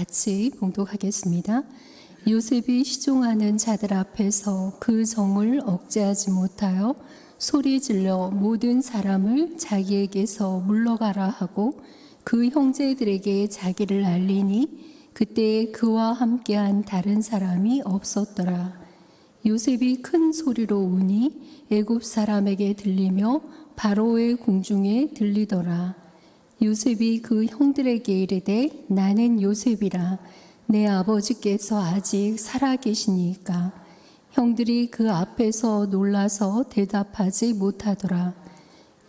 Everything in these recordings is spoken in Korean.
같이 봉독하겠습니다. 요셉이 시종하는 자들 앞에서 그 정을 억제하지 못하여 소리 질러 모든 사람을 자기에게서 물러가라 하고 그 형제들에게 자기를 알리니 그때 그와 함께한 다른 사람이 없었더라. 요셉이 큰 소리로 우니 애굽 사람에게 들리며 바로의 궁중에 들리더라. 요셉이 그 형들에게 이르되 나는 요셉이라. 내 아버지께서 아직 살아 계시니까. 형들이 그 앞에서 놀라서 대답하지 못하더라.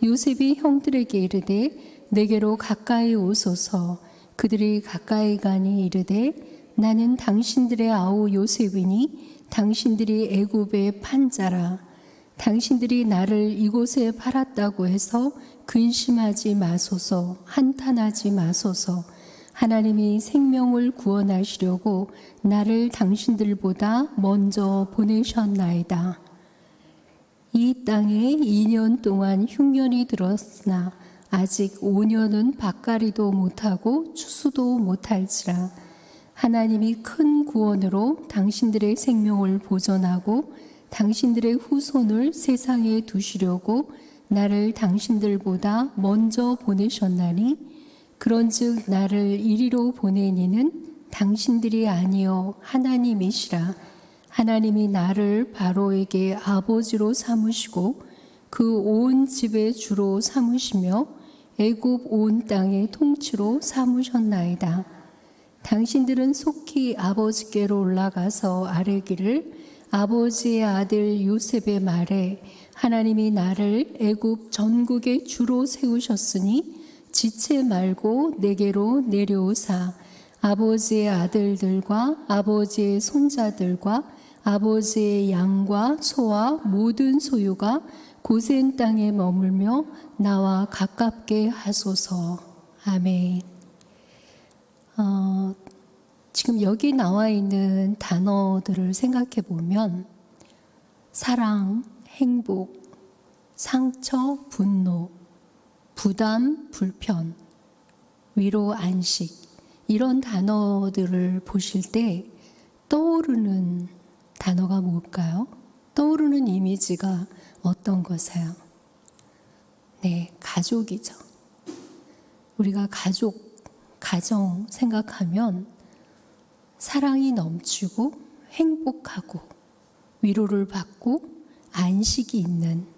요셉이 형들에게 이르되 내게로 가까이 오소서. 그들이 가까이 가니 이르되 나는 당신들의 아우 요셉이니 당신들이 애굽의 판자라 당신들이 나를 이곳에 팔았다고 해서 근심하지 마소서 한탄하지 마소서 하나님이 생명을 구원하시려고 나를 당신들보다 먼저 보내셨나이다. 이 땅에 2년 동안 흉년이 들었으나 아직 5년은 밭가리도 못하고 추수도 못할지라 하나님이 큰 구원으로 당신들의 생명을 보존하고 당신들의 후손을 세상에 두시려고 나를 당신들보다 먼저 보내셨나니 그런즉 나를 이리로 보내니는 당신들이 아니요 하나님이시라 하나님이 나를 바로에게 아버지로 삼으시고 그 온 집의 주로 삼으시며 애굽 온 땅의 통치로 삼으셨나이다. 당신들은 속히 아버지께로 올라가서 아뢰기를 아버지의 아들 요셉의 말에 하나님이 나를 애굽 전국의 주로 세우셨으니 지체 말고 내게로 내려오사 아버지의 아들들과 아버지의 손자들과 아버지의 양과 소와 모든 소유가 고센 땅에 머물며 나와 가깝게 하소서. 아멘. 어, 지금 여기 나와 있는 단어들을 생각해 보면 사랑, 행복, 상처, 분노, 부담, 불편, 위로, 안식 이런 단어들을 보실 때 떠오르는 단어가 뭘까요? 떠오르는 이미지가 어떤 것이에요? 네, 가족이죠. 우리가 가족, 가정 생각하면 사랑이 넘치고 행복하고 위로를 받고 안식이 있는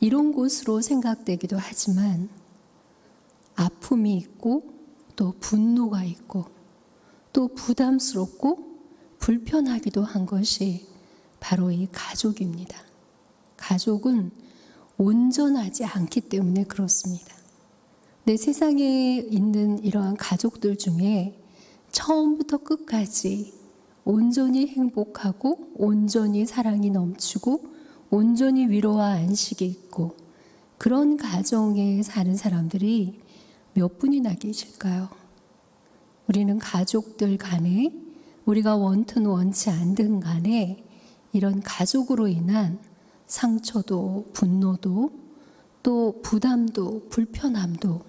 이런 곳으로 생각되기도 하지만 아픔이 있고 또 분노가 있고 또 부담스럽고 불편하기도 한 것이 바로 이 가족입니다. 가족은 온전하지 않기 때문에 그렇습니다. 내 세상에 있는 이러한 가족들 중에 처음부터 끝까지 온전히 행복하고 온전히 사랑이 넘치고 온전히 위로와 안식이 있고 그런 가정에 사는 사람들이 몇 분이나 계실까요? 우리는 가족들 간에 우리가 원튼 원치 않든 간에 이런 가족으로 인한 상처도 분노도 또 부담도 불편함도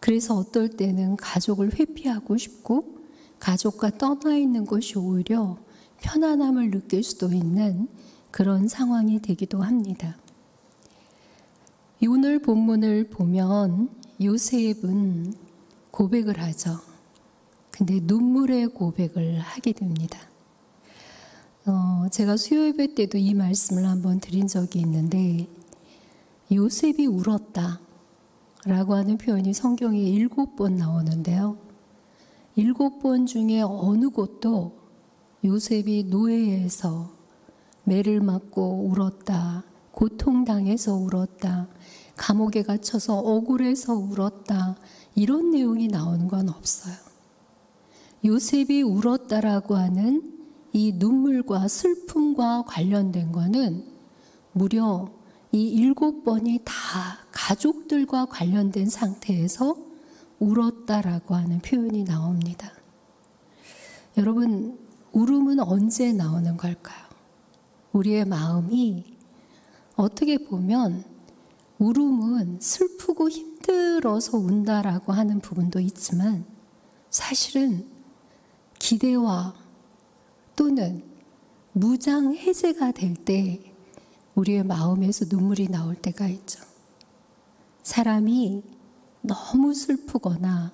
그래서 어떨 때는 가족을 회피하고 싶고 가족과 떠나 있는 것이 오히려 편안함을 느낄 수도 있는 그런 상황이 되기도 합니다. 오늘 본문을 보면 요셉은 고백을 하죠. 근데 눈물의 고백을 하게 됩니다. 어, 제가 수요 예배 때도 이 말씀을 한번 드린 적이 있는데 요셉이 울었다 라고 하는 표현이 성경에 일곱 번 나오는데요. 일곱 번 중에 어느 곳도 요셉이 노예에서 매를 맞고 울었다. 고통당해서 울었다. 감옥에 갇혀서 억울해서 울었다. 이런 내용이 나오는 건 없어요. 요셉이 울었다라고 하는 이 눈물과 슬픔과 관련된 거는 무려 이 일곱 번이 다 가족들과 관련된 상태에서 울었다라고 하는 표현이 나옵니다. 여러분, 울음은 언제 나오는 걸까요? 우리의 마음이 어떻게 보면 울음은 슬프고 힘들어서 운다라고 하는 부분도 있지만 사실은 기대와 또는 무장 해제가 될 때 우리의 마음에서 눈물이 나올 때가 있죠. 사람이 너무 슬프거나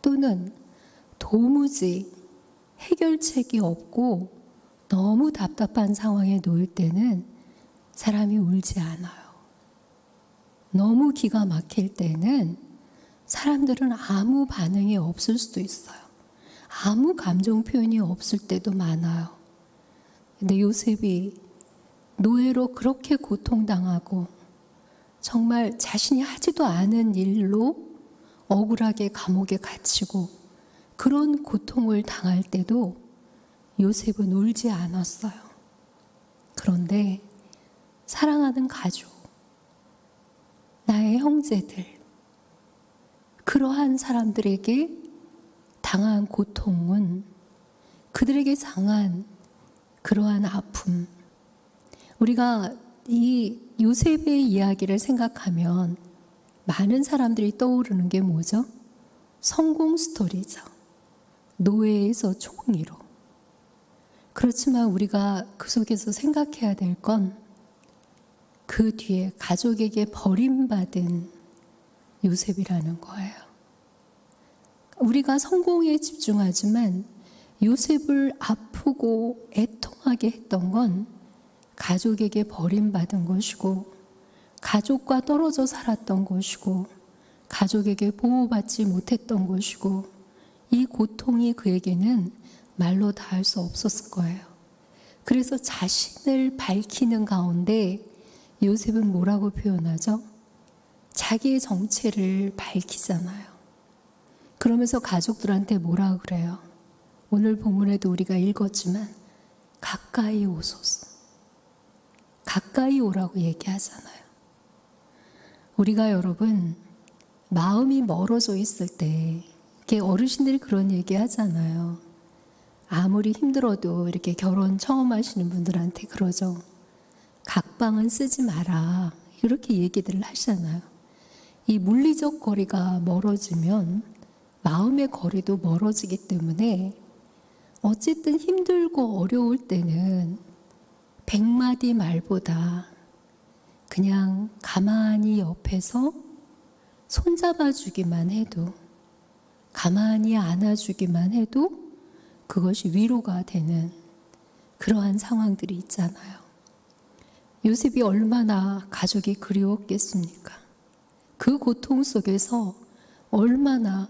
또는 도무지 해결책이 없고 너무 답답한 상황에 놓일 때는 사람이 울지 않아요. 너무 기가 막힐 때는 사람들은 아무 반응이 없을 수도 있어요. 아무 감정 표현이 없을 때도 많아요. 근데 요셉이 노예로 그렇게 고통당하고 정말 자신이 하지도 않은 일로 억울하게 감옥에 갇히고 그런 고통을 당할 때도 요셉은 울지 않았어요. 그런데 사랑하는 가족, 나의 형제들, 그러한 사람들에게 당한 고통은 그들에게 당한 그러한 아픔. 우리가 이 요셉의 이야기를 생각하면 많은 사람들이 떠오르는 게 뭐죠? 성공 스토리죠. 노예에서 총리로. 그렇지만 우리가 그 속에서 생각해야 될 건 그 뒤에 가족에게 버림받은 요셉이라는 거예요. 우리가 성공에 집중하지만 요셉을 아프고 애통하게 했던 건 가족에게 버림받은 것이고 가족과 떨어져 살았던 것이고 가족에게 보호받지 못했던 것이고 이 고통이 그에게는 말로 다 할 수 없었을 거예요. 그래서 자신을 밝히는 가운데 요셉은 뭐라고 표현하죠? 자기의 정체를 밝히잖아요. 그러면서 가족들한테 뭐라 그래요? 오늘 본문에도 우리가 읽었지만 가까이 오소서. 가까이 오라고 얘기하잖아요. 우리가 여러분 마음이 멀어져 있을 때 이렇게 어르신들이 그런 얘기 하잖아요. 아무리 힘들어도 이렇게 결혼 처음 하시는 분들한테 그러죠. 각방은 쓰지 마라. 이렇게 얘기들을 하시잖아요. 이 물리적 거리가 멀어지면 마음의 거리도 멀어지기 때문에 어쨌든 힘들고 어려울 때는 백마디 말보다 그냥 가만히 옆에서 손잡아 주기만 해도 가만히 안아 주기만 해도 그것이 위로가 되는 그러한 상황들이 있잖아요. 요셉이 얼마나 가족이 그리웠겠습니까? 그 고통 속에서 얼마나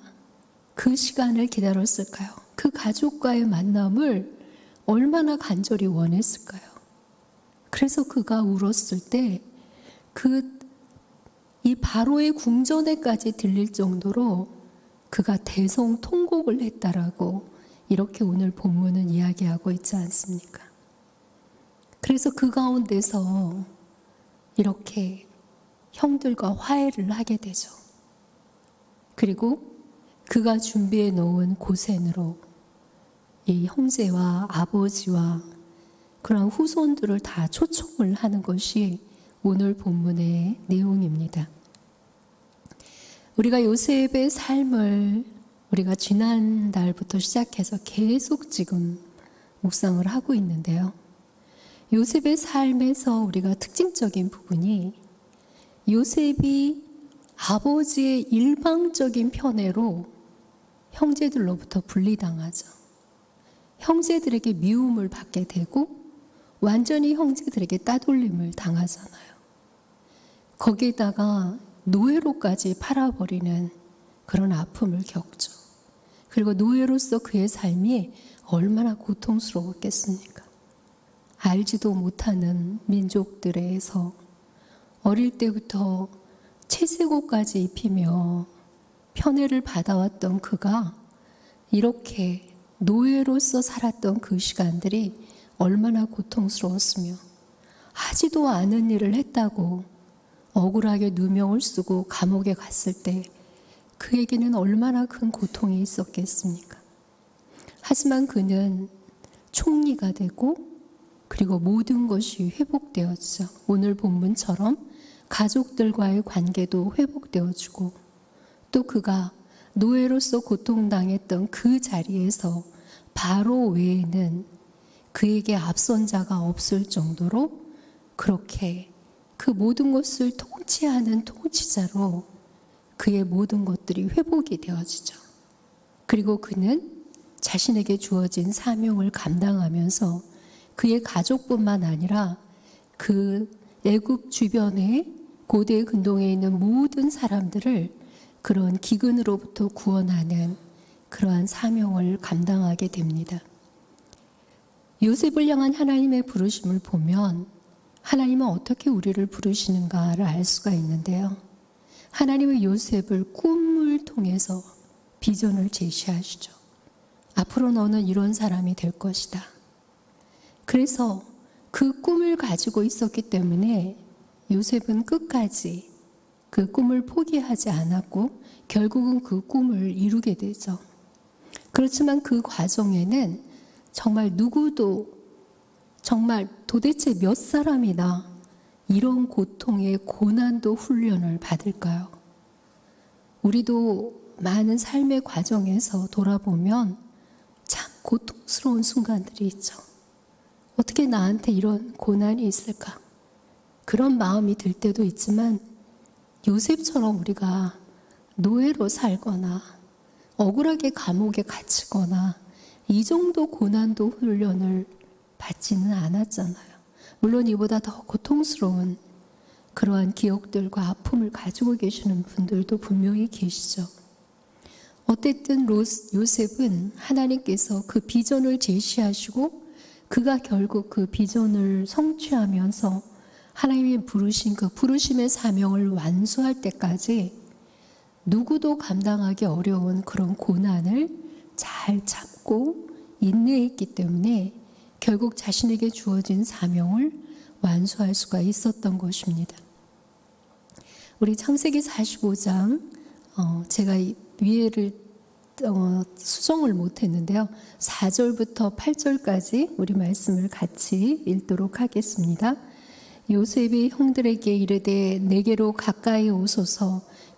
그 시간을 기다렸을까요? 그 가족과의 만남을 얼마나 간절히 원했을까요? 그래서 그가 울었을 때 그 이 바로의 궁전에까지 들릴 정도로 그가 대성 통곡을 했다라고 이렇게 오늘 본문은 이야기하고 있지 않습니까? 그래서 그 가운데서 이렇게 형들과 화해를 하게 되죠. 그리고 그가 준비해 놓은 고센으로 이 형제와 아버지와 그런 후손들을 다 초청을 하는 것이 오늘 본문의 내용입니다. 우리가 요셉의 삶을 우리가 지난달부터 시작해서 계속 지금 묵상을 하고 있는데요. 요셉의 삶에서 우리가 특징적인 부분이 요셉이 아버지의 일방적인 편애로 형제들로부터 분리당하죠. 형제들에게 미움을 받게 되고 완전히 형제들에게 따돌림을 당하잖아요. 거기에다가 노예로까지 팔아버리는 그런 아픔을 겪죠. 그리고 노예로서 그의 삶이 얼마나 고통스러웠겠습니까? 알지도 못하는 민족들에서 어릴 때부터 채색옷까지 입히며 편애를 받아왔던 그가 이렇게 노예로서 살았던 그 시간들이 얼마나 고통스러웠으며 하지도 않은 일을 했다고 억울하게 누명을 쓰고 감옥에 갔을 때 그에게는 얼마나 큰 고통이 있었겠습니까? 하지만 그는 총리가 되고 그리고 모든 것이 회복되었죠. 오늘 본문처럼 가족들과의 관계도 회복되어지고 또 그가 노예로서 고통당했던 그 자리에서 바로 외에는 그에게 앞선 자가 없을 정도로 그렇게 그 모든 것을 통치하는 통치자로 그의 모든 것들이 회복이 되어지죠. 그리고 그는 자신에게 주어진 사명을 감당하면서 그의 가족뿐만 아니라 그 애굽 주변의 고대 근동에 있는 모든 사람들을 그런 기근으로부터 구원하는 그러한 사명을 감당하게 됩니다. 요셉을 향한 하나님의 부르심을 보면 하나님은 어떻게 우리를 부르시는가를 알 수가 있는데요. 하나님은 요셉을 꿈을 통해서 비전을 제시하시죠. 앞으로 너는 이런 사람이 될 것이다. 그래서 그 꿈을 가지고 있었기 때문에 요셉은 끝까지 그 꿈을 포기하지 않았고 결국은 그 꿈을 이루게 되죠. 그렇지만 그 과정에는 정말 누구도 정말 도대체 몇 사람이나 이런 고통의 고난도 훈련을 받을까요? 우리도 많은 삶의 과정에서 돌아보면 참 고통스러운 순간들이 있죠. 어떻게 나한테 이런 고난이 있을까? 그런 마음이 들 때도 있지만 요셉처럼 우리가 노예로 살거나 억울하게 감옥에 갇히거나 이 정도 고난도 훈련을 받지는 않았잖아요. 물론 이보다 더 고통스러운 그러한 기억들과 아픔을 가지고 계시는 분들도 분명히 계시죠. 어쨌든 로스, 요셉은 하나님께서 그 비전을 제시하시고 그가 결국 그 비전을 성취하면서 하나님이 부르신 그 부르심의 사명을 완수할 때까지 누구도 감당하기 어려운 그런 고난을 잘 참고 인내했기 때문에 결국 자신에게 주어진 사명을 완수할 수가 있었던 것입니다. 우리 창세기 45장 어, 제가 이 위에를 어, 수정을 못했는데요. 4절부터 8절까지 우리 말씀을 같이 읽도록 하겠습니다. 요셉이 형들에게 이르되 내게로 가까이 오소서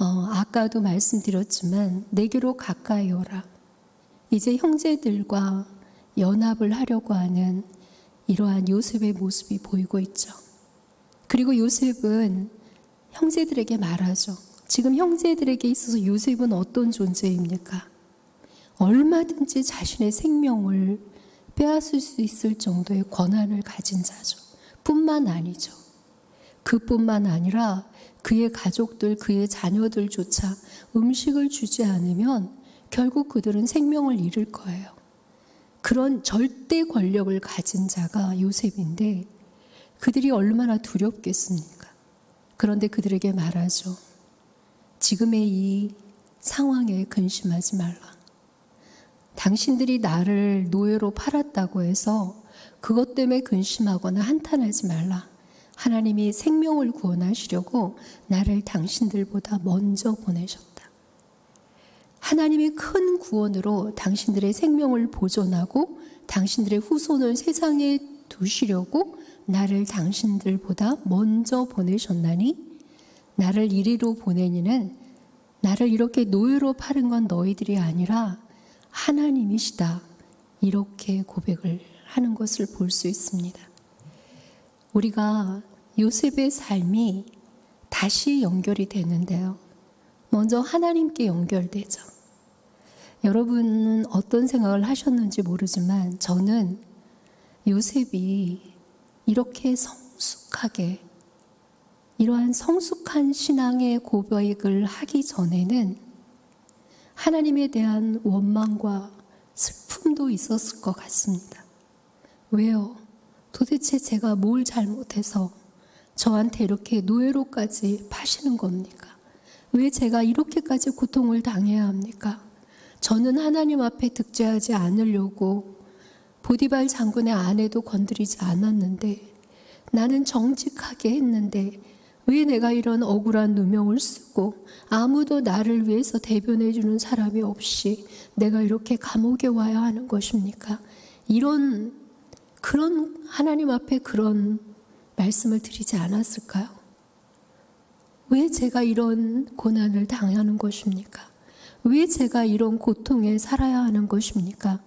어, 아까도 말씀드렸지만 내게로 가까이 오라. 이제 형제들과 연합을 하려고 하는 이러한 요셉의 모습이 보이고 있죠. 그리고 요셉은 형제들에게 말하죠. 지금 형제들에게 있어서 요셉은 어떤 존재입니까? 얼마든지 자신의 생명을 빼앗을 수 있을 정도의 권한을 가진 자죠. 뿐만 아니죠. 그뿐만 아니라 그의 가족들, 그의 자녀들조차 음식을 주지 않으면 결국 그들은 생명을 잃을 거예요. 그런 절대 권력을 가진 자가 요셉인데 그들이 얼마나 두렵겠습니까? 그런데 그들에게 말하죠. 지금의 이 상황에 근심하지 말라. 당신들이 나를 노예로 팔았다고 해서 그것 때문에 근심하거나 한탄하지 말라. 하나님이 생명을 구원하시려고 나를 당신들보다 먼저 보내셨다. 하나님이 큰 구원으로 당신들의 생명을 보존하고 당신들의 후손을 세상에 두시려고 나를 당신들보다 먼저 보내셨나니 나를 이리로 보내니는 나를 이렇게 노예로 파는 건 너희들이 아니라 하나님이시다. 이렇게 고백을 하는 것을 볼 수 있습니다. 우리가 요셉의 삶이 다시 연결이 되는데요. 먼저 하나님께 연결되죠. 여러분은 어떤 생각을 하셨는지 모르지만 저는 요셉이 이렇게 성숙하게 이러한 성숙한 신앙의 고백을 하기 전에는 하나님에 대한 원망과 슬픔도 있었을 것 같습니다. 왜요? 도대체 제가 뭘 잘못해서 저한테 이렇게 노예로까지 파시는 겁니까? 왜 제가 이렇게까지 고통을 당해야 합니까? 저는 하나님 앞에 득죄하지 않으려고 보디발 장군의 아내도 건드리지 않았는데 나는 정직하게 했는데 왜 내가 이런 억울한 누명을 쓰고 아무도 나를 위해서 대변해 주는 사람이 없이 내가 이렇게 감옥에 와야 하는 것입니까? 이런 그런 하나님 앞에 그런 말씀을 드리지 않았을까요? 왜 제가 이런 고난을 당하는 것입니까? 왜 제가 이런 고통에 살아야 하는 것입니까?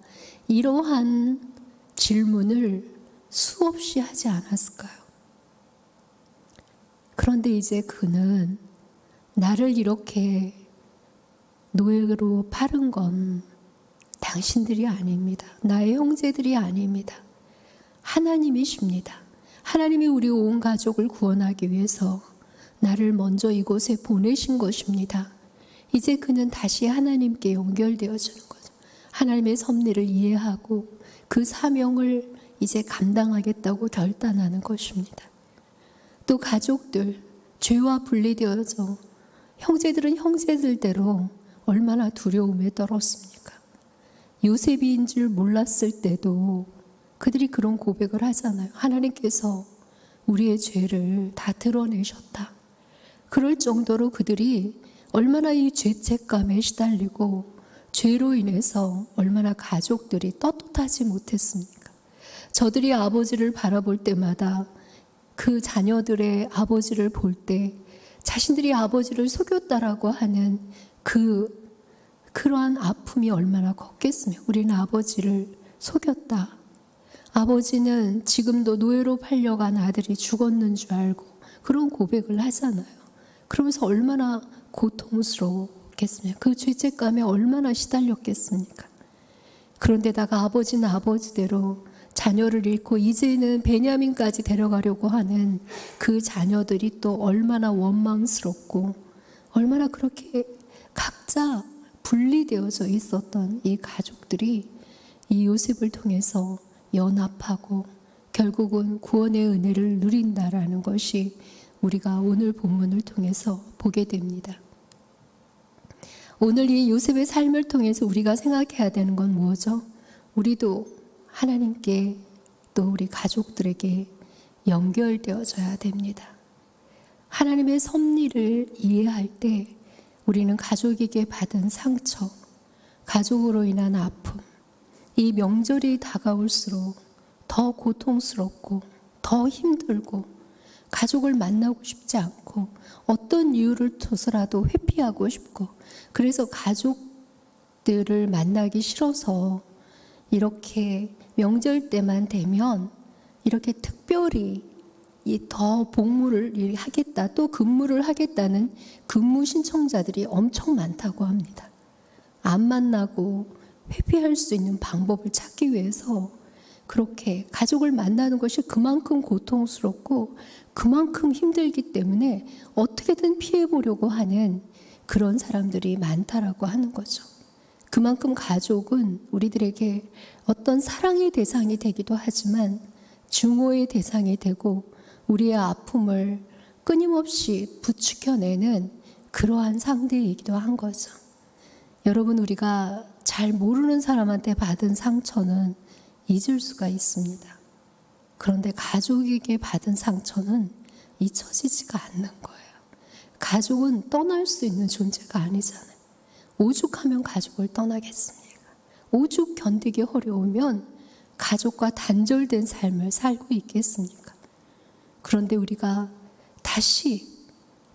이러한 질문을 수없이 하지 않았을까요? 그런데 이제 그는 나를 이렇게 노예로 파는 건 당신들이 아닙니다. 나의 형제들이 아닙니다. 하나님이십니다. 하나님이 우리 온 가족을 구원하기 위해서 나를 먼저 이곳에 보내신 것입니다. 이제 그는 다시 하나님께 연결되어지는 거죠. 하나님의 섭리를 이해하고 그 사명을 이제 감당하겠다고 결단하는 것입니다. 또 가족들, 죄와 분리되어져 형제들은 형제들대로 얼마나 두려움에 떨었습니까? 요셉인 줄 몰랐을 때도 그들이 그런 고백을 하잖아요. 하나님께서 우리의 죄를 다 드러내셨다. 그럴 정도로 그들이 얼마나 이 죄책감에 시달리고 죄로 인해서 얼마나 가족들이 떳떳하지 못했습니까? 저들이 아버지를 바라볼 때마다 그 자녀들의 아버지를 볼 때 자신들이 아버지를 속였다라고 하는 그 그러한 아픔이 얼마나 컸겠으며 우리는 아버지를 속였다. 아버지는 지금도 노예로 팔려간 아들이 죽었는 줄 알고 그런 고백을 하잖아요. 그러면서 얼마나 고통스러웠겠습니까? 그 죄책감에 얼마나 시달렸겠습니까? 그런데다가 아버지는 아버지대로 자녀를 잃고 이제는 베냐민까지 데려가려고 하는 그 자녀들이 또 얼마나 원망스럽고 얼마나 그렇게 각자 분리되어져 있었던 이 가족들이 이 요셉을 통해서 연합하고 결국은 구원의 은혜를 누린다라는 것이 우리가 오늘 본문을 통해서 보게 됩니다. 오늘 이 요셉의 삶을 통해서 우리가 생각해야 되는 건 뭐죠? 우리도 하나님께 또 우리 가족들에게 연결되어져야 됩니다. 하나님의 섭리를 이해할 때 우리는 가족에게 받은 상처, 가족으로 인한 아픔, 이 명절이 다가올수록 더 고통스럽고 더 힘들고 가족을 만나고 싶지 않고 어떤 이유를 둬서라도 회피하고 싶고 그래서 가족들을 만나기 싫어서 이렇게 명절 때만 되면 이렇게 특별히 이더 복무를 하겠다 또 근무를 하겠다는 근무 신청자들이 엄청 많다고 합니다. 안 만나고 회피할 수 있는 방법을 찾기 위해서 그렇게 가족을 만나는 것이 그만큼 고통스럽고 그만큼 힘들기 때문에 어떻게든 피해 보려고 하는 그런 사람들이 많다라고 하는 거죠. 그만큼 가족은 우리들에게 어떤 사랑의 대상이 되기도 하지만 증오의 대상이 되고 우리의 아픔을 끊임없이 부추겨내는 그러한 상대이기도 한 거죠. 여러분, 우리가 잘 모르는 사람한테 받은 상처는 잊을 수가 있습니다. 그런데 가족에게 받은 상처는 잊혀지지가 않는 거예요. 가족은 떠날 수 있는 존재가 아니잖아요. 오죽하면 가족을 떠나겠습니까? 오죽 견디기 어려우면 가족과 단절된 삶을 살고 있겠습니까? 그런데 우리가 다시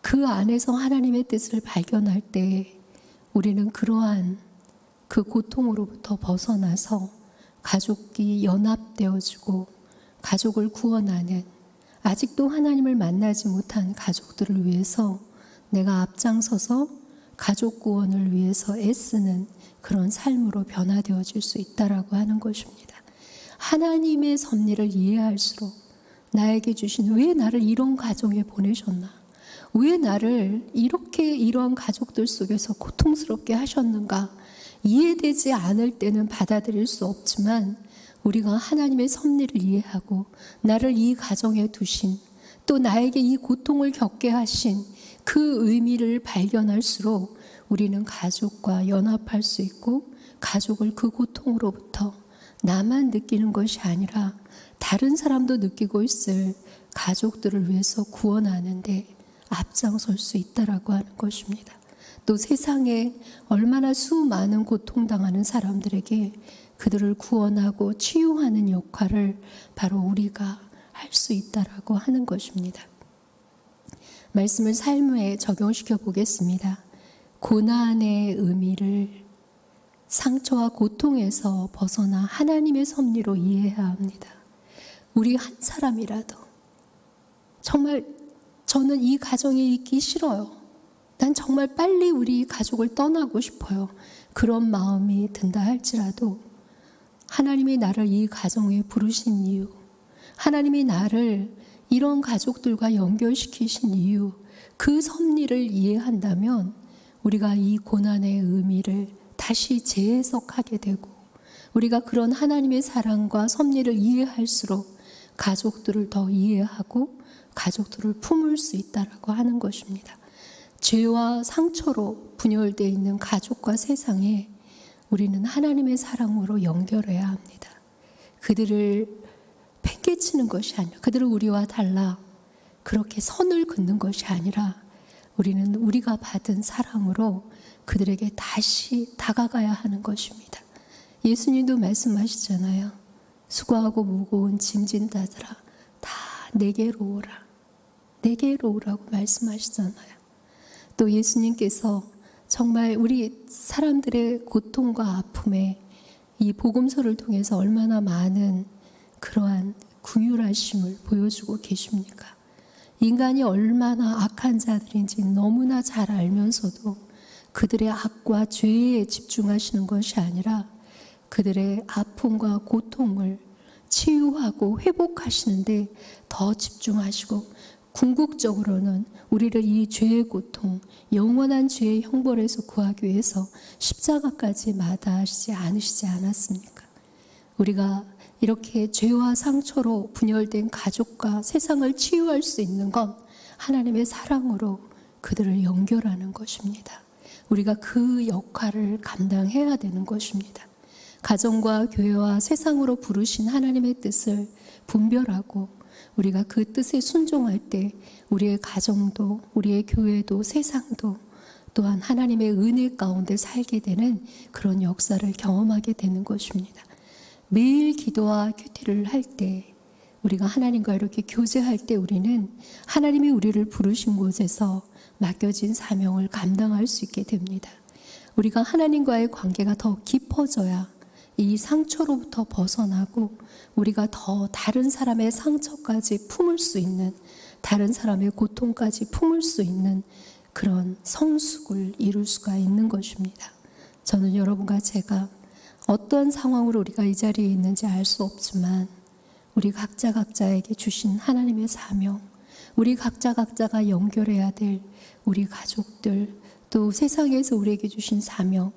그 안에서 하나님의 뜻을 발견할 때 우리는 그러한 그 고통으로부터 벗어나서 가족이 연합되어지고 가족을 구원하는 아직도 하나님을 만나지 못한 가족들을 위해서 내가 앞장서서 가족 구원을 위해서 애쓰는 그런 삶으로 변화되어질 수 있다라고 하는 것입니다. 하나님의 섭리를 이해할수록 나에게 주신 왜 나를 이런 가정에 보내셨나? 왜 나를 이렇게 이런 가족들 속에서 고통스럽게 하셨는가? 이해되지 않을 때는 받아들일 수 없지만 우리가 하나님의 섭리를 이해하고 나를 이 가정에 두신 또 나에게 이 고통을 겪게 하신 그 의미를 발견할수록 우리는 가족과 연합할 수 있고 가족을 그 고통으로부터 나만 느끼는 것이 아니라 다른 사람도 느끼고 있을 가족들을 위해서 구원하는데 앞장설 수 있다라고 하는 것입니다. 또 세상에 얼마나 수많은 고통당하는 사람들에게 그들을 구원하고 치유하는 역할을 바로 우리가 할 수 있다라고 하는 것입니다. 말씀을 삶에 적용시켜 보겠습니다. 고난의 의미를 상처와 고통에서 벗어나 하나님의 섭리로 이해해야 합니다. 우리 한 사람이라도 정말 저는 이 가정에 있기 싫어요. 난 정말 빨리 우리 가족을 떠나고 싶어요. 그런 마음이 든다 할지라도 하나님이 나를 이 가정에 부르신 이유, 하나님이 나를 이런 가족들과 연결시키신 이유, 그 섭리를 이해한다면 우리가 이 고난의 의미를 다시 재해석하게 되고 우리가 그런 하나님의 사랑과 섭리를 이해할수록 가족들을 더 이해하고 가족들을 품을 수 있다라고 하는 것입니다. 죄와 상처로 분열되어 있는 가족과 세상에 우리는 하나님의 사랑으로 연결해야 합니다. 그들을 팽개치는 것이 아니라 그들은 우리와 달라 그렇게 선을 긋는 것이 아니라 우리는 우리가 받은 사랑으로 그들에게 다시 다가가야 하는 것입니다. 예수님도 말씀하시잖아요. 수고하고 무거운 짐진 자들아 다 내게로 오라. 내게로 오라고 말씀하시잖아요. 또 예수님께서 정말 우리 사람들의 고통과 아픔에 이 복음서를 통해서 얼마나 많은 그러한 궁휼하심을 보여주고 계십니까? 인간이 얼마나 악한 자들인지 너무나 잘 알면서도 그들의 악과 죄에 집중하시는 것이 아니라 그들의 아픔과 고통을 치유하고 회복하시는데 더 집중하시고 궁극적으로는 우리를 이 죄의 고통, 영원한 죄의 형벌에서 구하기 위해서 십자가까지 마다하시지 않으시지 않았습니까? 우리가 이렇게 죄와 상처로 분열된 가족과 세상을 치유할 수 있는 건 하나님의 사랑으로 그들을 연결하는 것입니다. 우리가 그 역할을 감당해야 되는 것입니다. 가정과 교회와 세상으로 부르신 하나님의 뜻을 분별하고 우리가 그 뜻에 순종할 때 우리의 가정도 우리의 교회도 세상도 또한 하나님의 은혜 가운데 살게 되는 그런 역사를 경험하게 되는 것입니다. 매일 기도와 큐티를 할 때 우리가 하나님과 이렇게 교제할 때 우리는 하나님이 우리를 부르신 곳에서 맡겨진 사명을 감당할 수 있게 됩니다. 우리가 하나님과의 관계가 더 깊어져야 이 상처로부터 벗어나고 우리가 더 다른 사람의 상처까지 품을 수 있는 다른 사람의 고통까지 품을 수 있는 그런 성숙을 이룰 수가 있는 것입니다. 저는 여러분과 제가 어떤 상황으로 우리가 이 자리에 있는지 알 수 없지만 우리 각자 각자에게 주신 하나님의 사명, 우리 각자 각자가 연결해야 될 우리 가족들, 또 세상에서 우리에게 주신 사명,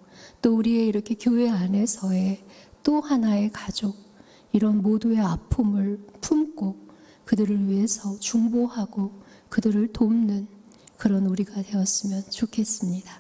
또 우리의 이렇게 교회 안에서의 또 하나의 가족, 이런 모두의 아픔을 품고 그들을 위해서 중보하고 그들을 돕는 그런 우리가 되었으면 좋겠습니다.